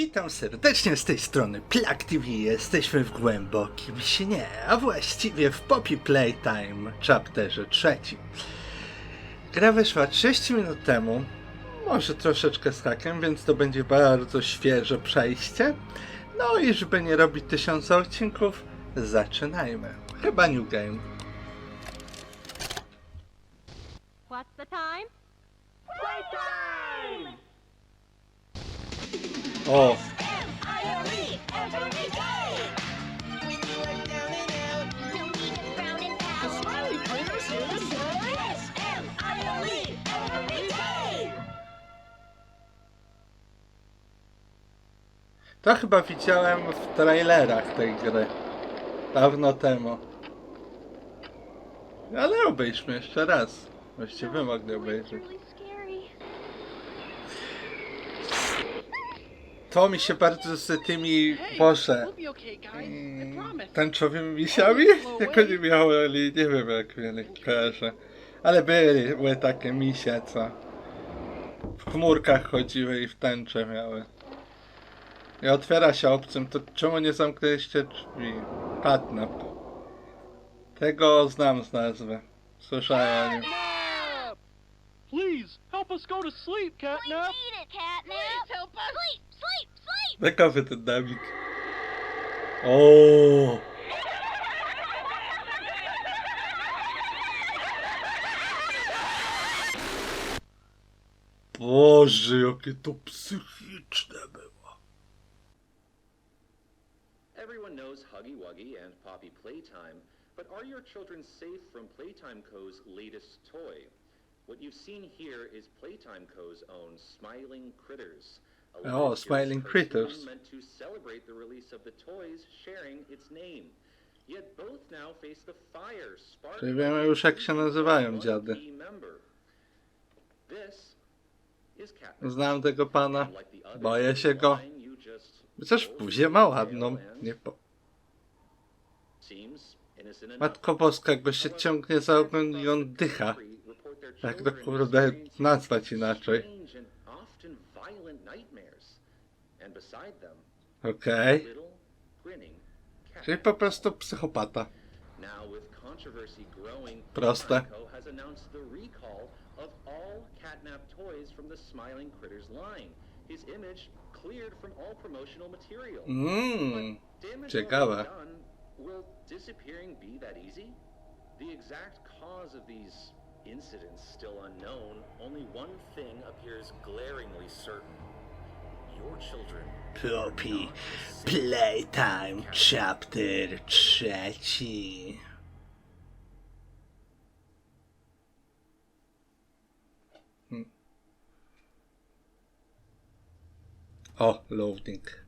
Witam serdecznie z tej strony Plak TV. Jesteśmy w głębokim śnie, a właściwie w Poppy Playtime, chapterze trzecim. Gra wyszła 30 minut temu, może troszeczkę z hakiem, więc to będzie bardzo świeże przejście. No i żeby nie robić tysiąca odcinków, zaczynajmy. Chyba New Game. What's the time? O, to chyba widziałem w trailerach tej gry. Dawno temu. Ale obejrzmy jeszcze raz. Właściwie wy mogli obejrzeć. To mi się bardzo z tymi, Boże, mm, tęczowymi misiami? Jak oni miały, nie wiem jak mieli, kojarzę. Ale byli, były takie misie, co w chmurkach chodziły i w tęcze miały. I otwiera się obcym, to czemu nie zamknęliście drzwi? Catnap. Tego znam z nazwy. Słyszałem o nim. Please, help us go to sleep, We Catnap. need it, Catnap. Please help us. Sleep, sleep, sleep. Ciekawy ten Dawid. O. Boże, jakie to psychiczne było. Everyone knows Huggy Wuggy and Poppy Playtime, but are your children safe from Playtime Co.'s latest toy? What you've seen here is Playtime Co.'s own Smiling Critters. Oh, Smiling Critters. To celebrate the release of the toys sharing its name. Yet both now face the fire Czyli wiemy już, jak się nazywają dziady. Znam tego pana. Boję się go. Chociaż buzie ma ładną. Nie po... Matko Boska, jakby się ciągnie za ogon i on dycha. Jak to kurde nazwać inaczej? beside them. Okay. Czyli po prostu psychopata. Proste. Mmm, ciekawe. Will disappearing be that easy? The exact cause of these incidents still unknown, only one thing appears glaringly certain. Poppy Playtime Chapter trzeci. Hmm. O, loading.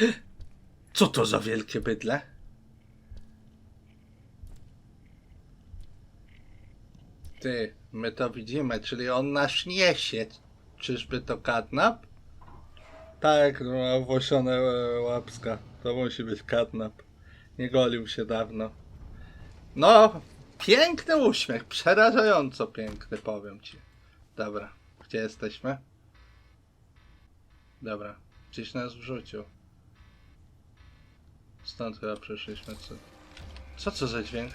Co to za wielkie bydle? Ty, my to widzimy, czyli on nas niesie. Czyżby to kadnap? Tak, no, ma owłosione e, łapska. To musi być katnap. Nie golił się dawno. No, piękny uśmiech, przerażająco piękny, powiem ci. Dobra, gdzie jesteśmy? Dobra, gdzieś nas wrzucił. Stąd chyba przeszliśmy. Co, co to za dźwięk?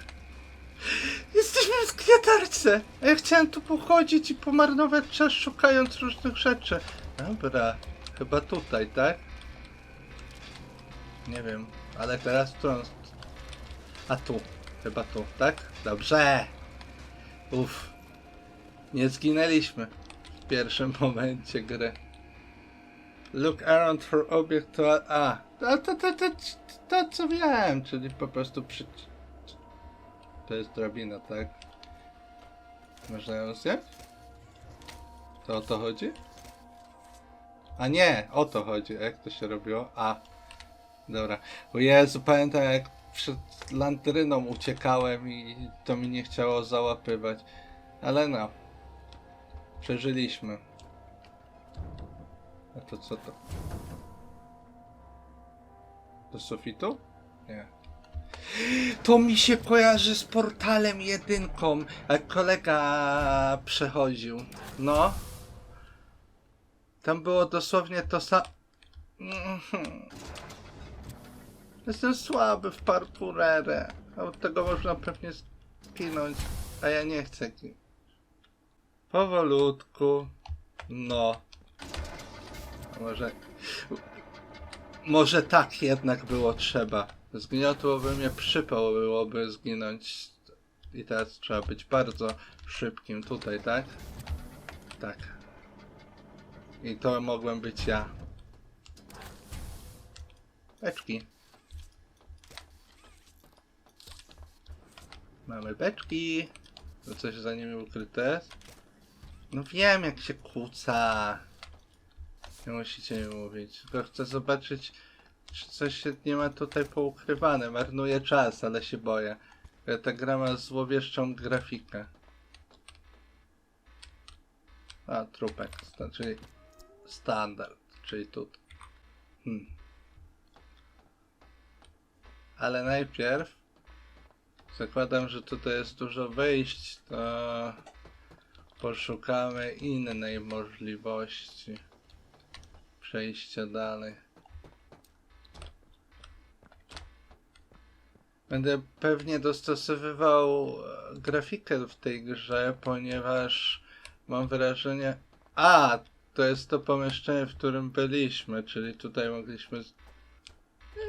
Jesteśmy w kwiatarce! A ja chciałem tu pochodzić i pomarnować czas szukając różnych rzeczy. Dobra, chyba tutaj, tak? Nie wiem, ale teraz w którą... A tu, chyba tu, tak? Dobrze! Uff. Nie zginęliśmy w pierwszym momencie gry. Look around for object to... A, to, to, to, to, to co wiem, czyli po prostu przy... To jest drabina, tak? Można ją zjeść? To o to chodzi? A nie, o to chodzi. Jak to się robiło? A. Dobra. O Jezu, pamiętam jak przed lantryną uciekałem i to mi nie chciało załapywać. Ale no. Przeżyliśmy. A to co to? Do sufitu? Nie. To mi się kojarzy z portalem jedynką, jak kolega przechodził. No. Tam było dosłownie to samo. Mhm. Jestem słaby w parkurerę. Od tego można pewnie zginąć, a ja nie chcę. Powolutku. No. Może... Może tak jednak było trzeba. Zgniotłoby mnie przypał byłoby zginąć. I teraz trzeba być bardzo szybkim tutaj, tak? Tak. I to mogłem być ja. Beczki. Mamy beczki. To coś za nimi ukryte? No wiem jak się kłóca. Nie musicie mi mówić. Tylko chcę zobaczyć, czy coś się nie ma tutaj poukrywane. Marnuję czas, ale się boję. Ta gra ma złowieszczą grafikę. A, trupek, czyli standard, czyli tutaj. Hmm. Ale najpierw zakładam, że tutaj jest dużo wyjść, to poszukamy innej możliwości przejścia dalej. Będę pewnie dostosowywał e, grafikę w tej grze, ponieważ mam wrażenie. A! To jest to pomieszczenie, w którym byliśmy, czyli tutaj mogliśmy.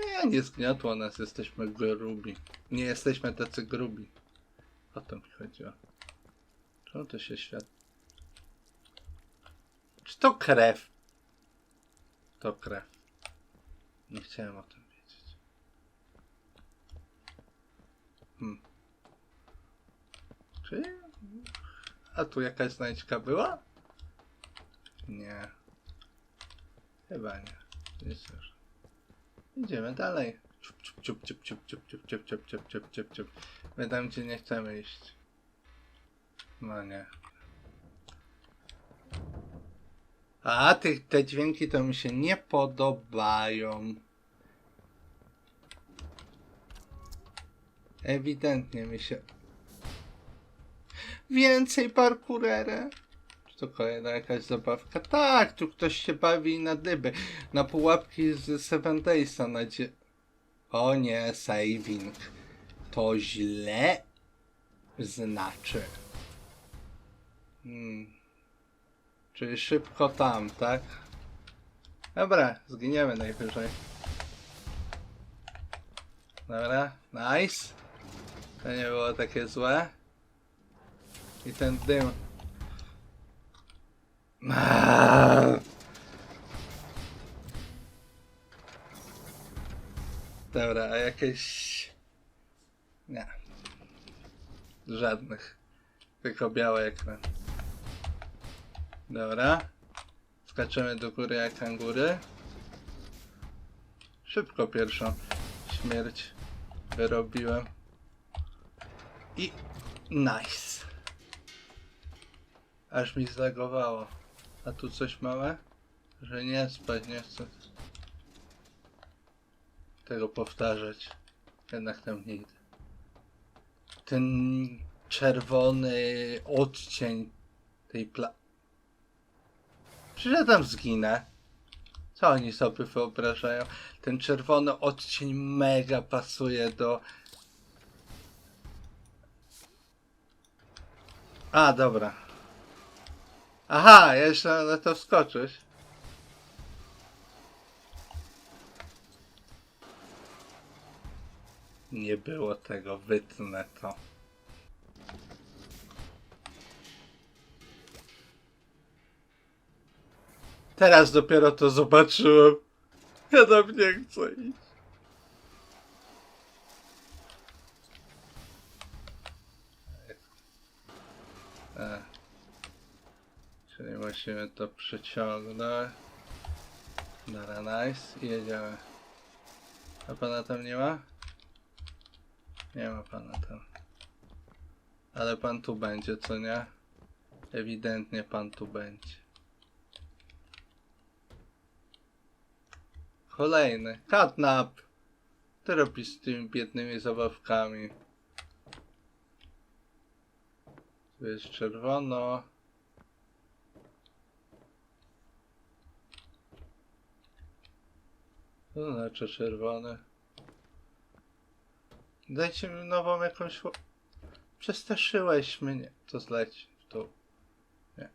Nie, nie zgniotło nas, jesteśmy grubi. Nie jesteśmy tacy grubi. O to mi chodziło. Czemu to się świat. Czy to krew? To krew. Nie chciałem o tym wiedzieć. Hmm. Czy... A tu jakaś znajdźka była? Nie. Chyba nie. Myślę, że... Idziemy dalej. Ciup, ciup, ciup, ciup, ciup, ciup, ciup, ciup, ciup, ciup, ciup, ciup. My tam, gdzie nie chcemy iść. No nie. A, tych, te dźwięki to mi się nie podobają. Ewidentnie mi się... Więcej parkurera. To kolejna jakaś zabawka? Tak, tu ktoś się bawi na dyby. Na pułapki z Seven Daysa na dzie... O nie, saving. To źle znaczy. Hmm. Czyli szybko tam, tak? Dobra, zginiemy najwyżej. Dobra, nice. To nie było takie złe. I ten dym. Dobra, a jakieś... Nie. Żadnych. Tylko biały ekran. Dobra. Skaczemy do góry jak kangury. Szybko pierwszą śmierć wyrobiłem. I nice. Aż mi zlagowało. A tu coś małe? Że nie spać nie chcę tego powtarzać. Jednak tam nie idę. Ten czerwony odcień tej pla... Przecież ja tam zginę. Co oni sobie wyobrażają? Ten czerwony odcień mega pasuje do... A, dobra. Aha, jeszcze na to wskoczyć. Nie było tego, wytnę to. Teraz dopiero to zobaczyłem. Ja tam nie chcę iść. Czyli musimy to przyciągnąć. Dobra, nice. I jedziemy. A pana tam nie ma? Nie ma pana tam. Ale pan tu będzie, co nie? Ewidentnie pan tu będzie. Kolejny. Catnap. Co robisz z tymi biednymi zabawkami? Tu jest czerwono. Znaczy czerwone. Dajcie mi nową jakąś... Przestraszyłeś mnie. To zleć w dół. Nie.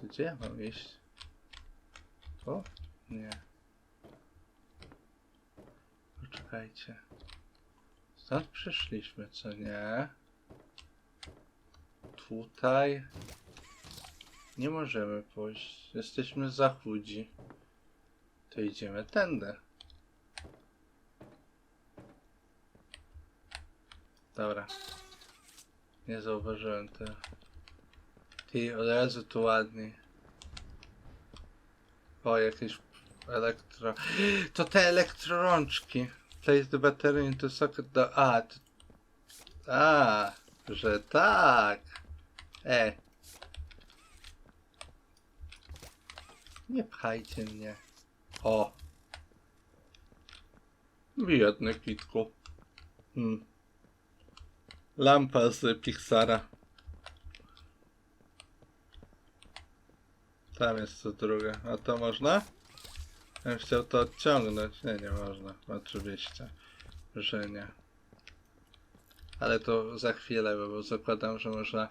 To Gdzie ja mam iść? O? Nie. Poczekajcie. Stąd przyszliśmy, co nie? Tutaj. Nie możemy pójść. Jesteśmy za chudzi. To idziemy tędy. Dobra. Nie zauważyłem tego. Ty, od razu tu ładniej. O, jakieś elektro... To te elektrorączki. Place the battery into socket do... A, to... A, że tak. E. Nie pchajcie mnie. O. Biedny kitku. Hmm. Lampa z Pixara. Tam jest co drugie. A to można? Ja bym chciał to odciągnąć. Nie, nie można. Oczywiście, że nie. Ale to za chwilę, bo zakładam, że można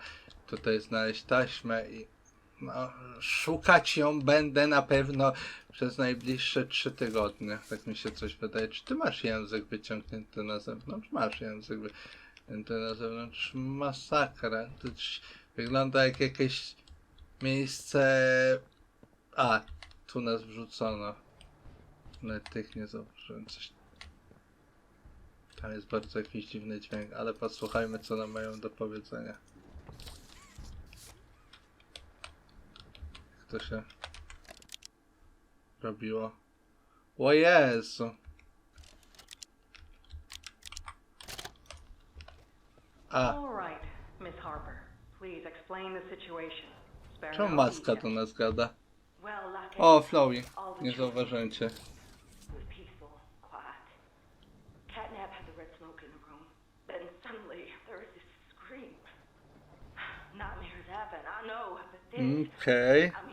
tutaj znaleźć taśmę i no, szukać ją będę na pewno przez najbliższe trzy tygodnie. Tak mi się coś wydaje. Czy ty masz język wyciągnięty na zewnątrz? Masz język wyciągnięty na zewnątrz. Masakra. To wygląda jak jakieś miejsce... A, tu nas wrzucono. Nawet tych nie zauważyłem. Coś... Tam jest bardzo jakiś dziwny dźwięk, ale posłuchajmy co nam mają do powiedzenia. To się robiło? O Jezu! A, czemu no maska do nas gada? O, Flowey, nie zauważyłem cię. Was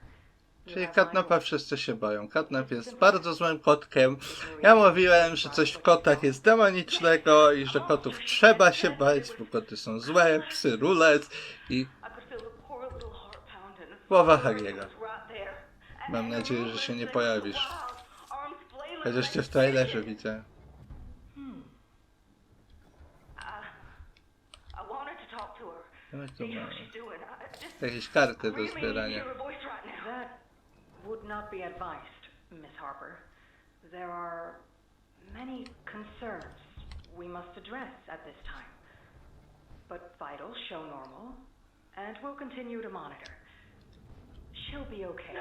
Czyli Katnapa word. wszyscy się boją. Katnap jest bardzo złym kotkiem. Ja mówiłem, że coś w kotach jest demonicznego i że kotów trzeba się bać, bo koty są złe, psy rulec i. Głowa Hagiego. Mam nadzieję, że się nie pojawisz. chociaż cię w trailerze chickens. widziałem. Hmm. I. No tu mamy jakieś karty do zbierania. Would not be advised, Miss Harper. There are many concerns we must address at this time. But vitals show normal, and we'll continue to monitor. She'll be okay.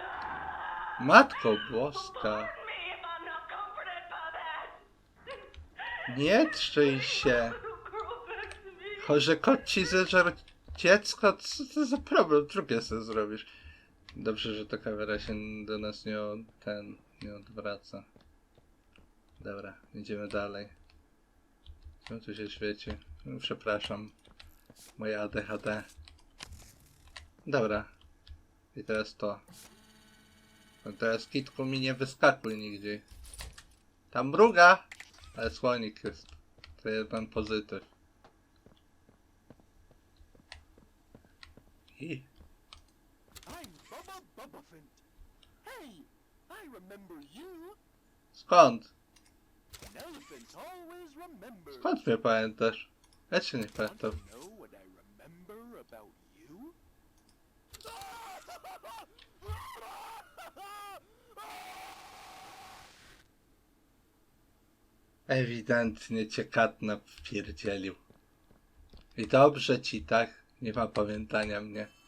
Matko boska, nie trzyj się. Chorze kot ci zeżar dziecko? Co to za problem? Drugie sobie zrobisz. Dobrze, że ta kamera się do nas nie ten, nie odwraca. Dobra, idziemy dalej. Co tu się świeci? No, Przepraszam. Moje ADHD. Dobra. I teraz to. No teraz kitku mi nie wyskakuj nigdzie. Tam mruga! Ale słonik jest. To jeden pozytyw. I Bubba Bubbaphant. Hey, I remember you. skąd? Always. Skąd mnie pamiętasz? Ja cię nie pamiętam. to know what I remember about you? Ewidentnie cię wpierdzielił. I dobrze ci, tak? Nie ma pamiętania mnie.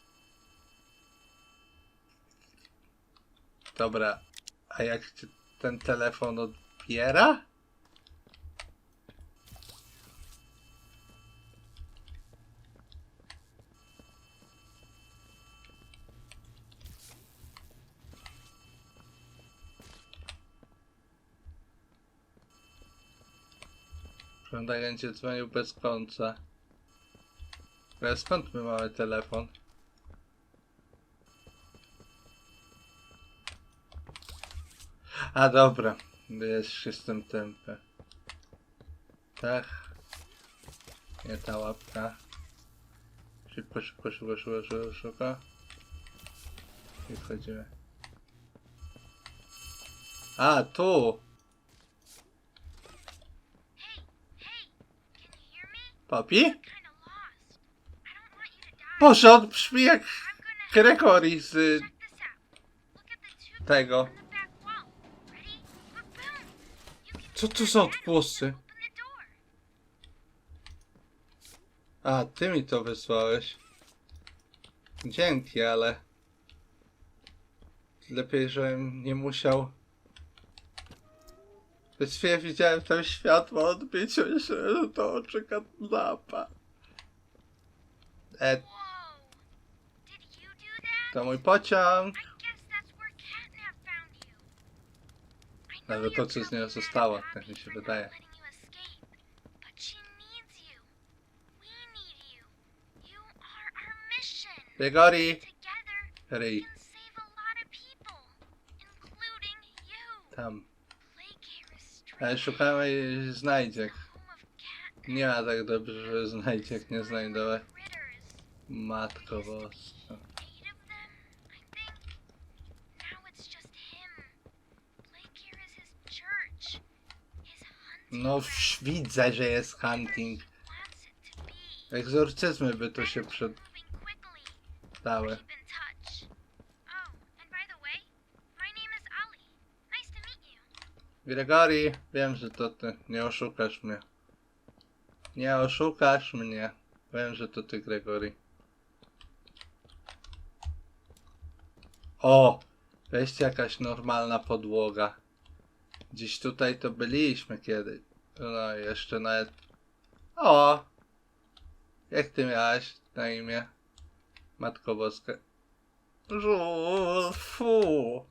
Dobra, a jak ten telefon odbiera? Prąd agencie dzwonił bez końca. Ale skąd my mamy telefon? A dobra, wiesz, jestem tępy. Tak. Nie ta łapka. Szybko, szybko, szybko, szybko, szybko, szybko. I wchodzimy. A, tu! Papi? Boże, on brzmi jak Gregory z y, check this out. Look at the tube tego. on the back wall. Ready? Look, boom. You can Co to za the door. A, ty mi to wysłałeś. Dzięki, ale... Lepiej, żebym nie musiał... Przez chwilę widziałem tam światło odbić, myślałem, że to oczy kanapa. E, to mój pociąg. I guess that's where Catnap found you. I know Ale to, you're co z nią probably zostało, tak mi się wydaje. Gregory! You. Tam. Ale szukamy znajdziek. Nie ma tak dobrze, że znajdziek nie. Critters. Matko boska. No, widzę, że jest hunting. To. Egzorcyzmy by tu się przydały. To. Gregory, wiem, że to ty. Nie oszukasz mnie. Nie oszukasz mnie. Wiem, że to ty, Gregory. O! Weźcie jakaś normalna podłoga. Gdzieś tutaj to byliśmy kiedyś. No, jeszcze nawet... O! Jak ty miałaś na imię? Matko Boska. Żul, fu!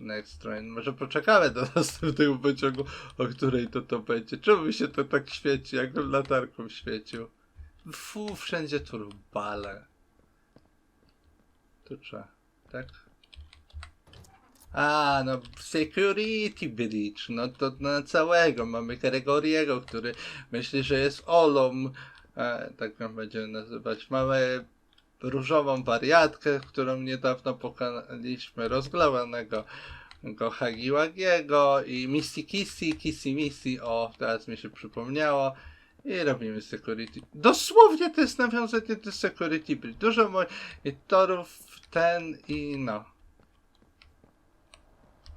Next train. Może poczekamy do następnego pociągu, o której to to będzie. Czemu mi się to tak świeci, jakbym latarką świecił? Fu, wszędzie turbale. Tu trzeba, tak? A, no security bridge, no to na całego. Mamy Gregoriego, który myśli, że jest Olą, e, tak ją będziemy nazywać. Mamy różową wariatkę, którą niedawno pokonaliśmy, rozglawanego go Hagiłagiego i Missy Kissy, Kissy Missy, o, teraz mi się przypomniało. I robimy security. Dosłownie to jest nawiązanie do security bridge. Dużo moich torów, ten i no.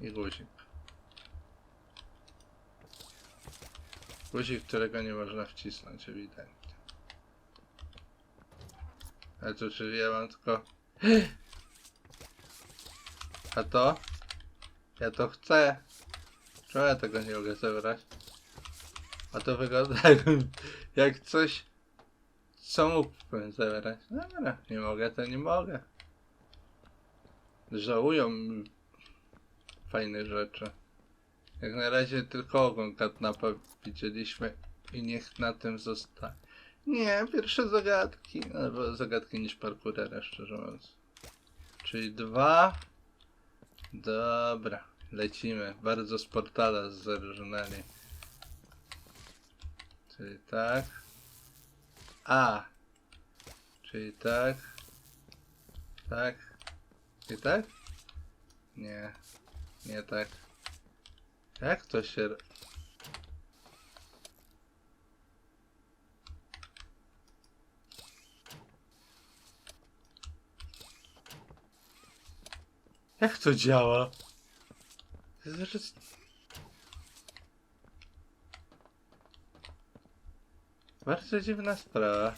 I guzik. Guzik, którego nie można wcisnąć, ewidentnie. Ale to czyli ja mam tylko... A to? Ja to chcę. Czemu ja tego nie mogę zebrać? A to wygląda jak, coś, co mógłbym zebrać. Dobra, nie mogę, to nie mogę. Żałują fajnych rzeczy. Jak na razie tylko ogon katnapa widzieliśmy i niech na tym zostanie. Nie, pierwsze zagadki. Albo zagadki niż parkurera, szczerze mówiąc. Czyli dwa. Dobra, lecimy. Bardzo z portala zerżnęli. Czyli tak. A. Czyli tak. Tak. I tak? Nie. Nie tak. Jak to się... Jak to działa? Rzecz... Bardzo dziwna sprawa.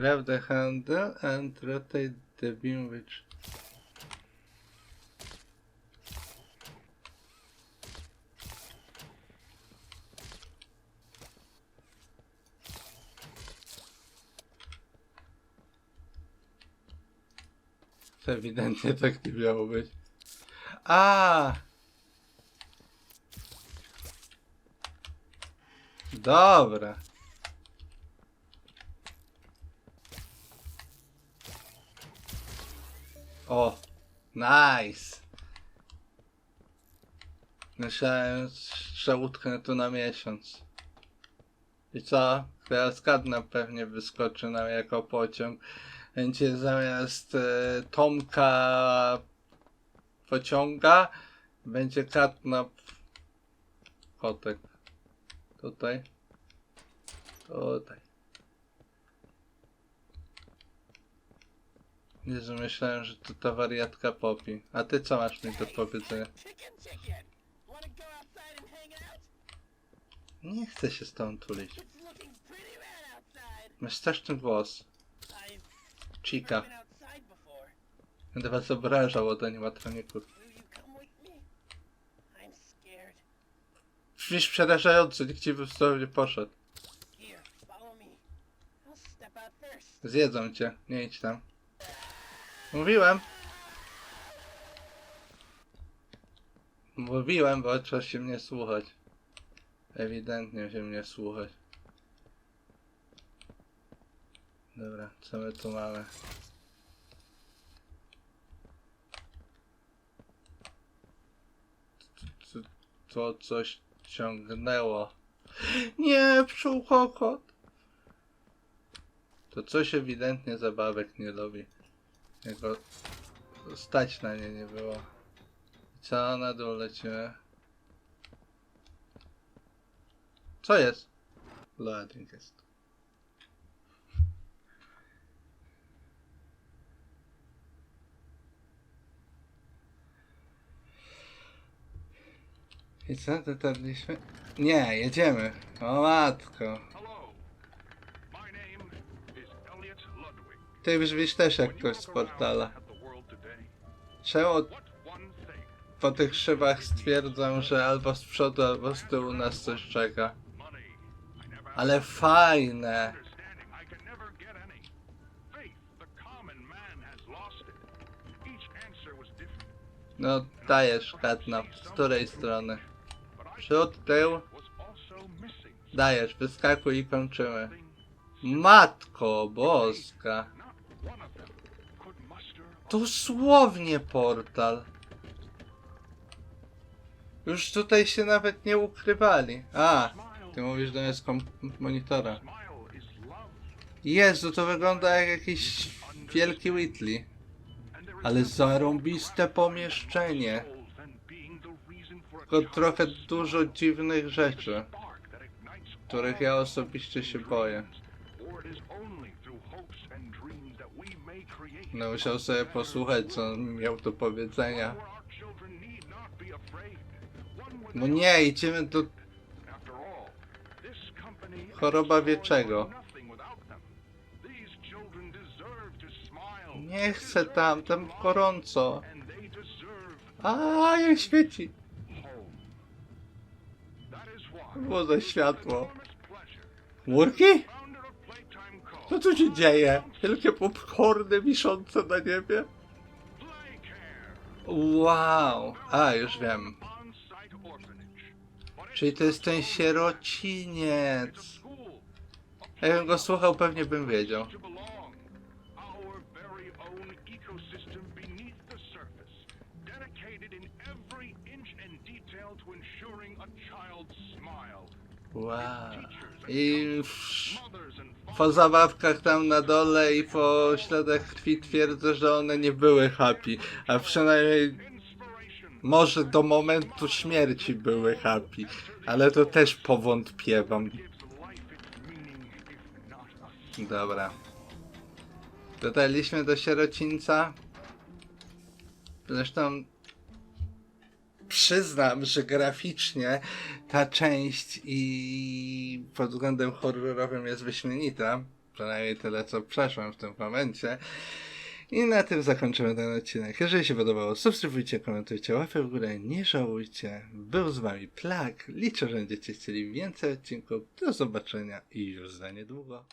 Grab the handle and rotate the beam which To ewidentnie tak nie miało być. A! Dobra. O, nice. Myślałem, że utknę tu na miesiąc. I co? Teraz zgadnę pewnie wyskoczy nam jako pociąg. Będzie zamiast e, Tomka pociąga, będzie katnap kotek. Tutaj. Tutaj. Jezu, myślałem, że to ta wariatka popi. A ty co masz mi do powiedzenia? Nie chcę się z tobą tulić. Masz straszny głos. Chica. Będę was obrażał od animatroników. Brzmisz przerażająco, nikt ci nie poszedł. Zjedzą cię, nie idź tam. Mówiłem. Mówiłem, bo trzeba się mnie słuchać. Ewidentnie się mnie słuchać. Dobra, co my tu mamy? To coś ciągnęło. Nie, pszczół kokot. To coś ewidentnie zabawek nie lubi. Jego stać na nie nie było. Co na dół lecimy? Co jest? Loading jest. I co dotarliśmy? Nie, jedziemy. O matko. Hello. My name is Elliot Ty brzmisz też jak ktoś z portala. Czemu po tych szybach stwierdzam, że albo z przodu, albo z tyłu nas coś czeka? Ale fajne. No dajesz katnap. Z której strony? Przód, tył? Dajesz, wyskakuj i kończymy. Matko boska. Not one of them could muster a Dosłownie portal. Już tutaj się nawet nie ukrywali. A, ty mówisz do mnie z monitora. Jezu, to wygląda jak jakiś wielki Whitley. Ale zarąbiste pomieszczenie. Tylko trochę dużo dziwnych rzeczy, których ja osobiście się boję. No musiał sobie posłuchać, co on miał do powiedzenia. No nie, idziemy do... Choroba wieczego. Nie chcę tam, tam gorąco. A, jak świeci. Było światło. enormous Co. Tu się dzieje? Wielkie popcorny wiszące na niebie? Wow. A, już wiem. Czyli to jest ten sierociniec. Jakbym go słuchał, pewnie bym wiedział. Wow. I po zabawkach tam na dole i po śladach krwi twierdzę, że one nie były happy. A przynajmniej może do momentu śmierci były happy. Ale to też powątpiewam. Dobra. Dotarliśmy do sierocińca. Zresztą przyznam, że graficznie ta część i pod względem horrorowym jest wyśmienita. Przynajmniej tyle, co przeszłem w tym momencie. I na tym zakończymy ten odcinek. Jeżeli się podobało, subskrybujcie, komentujcie, łapę w górę, nie żałujcie. Był z wami Plak. Liczę, że będziecie chcieli więcej odcinków. Do zobaczenia i już za niedługo.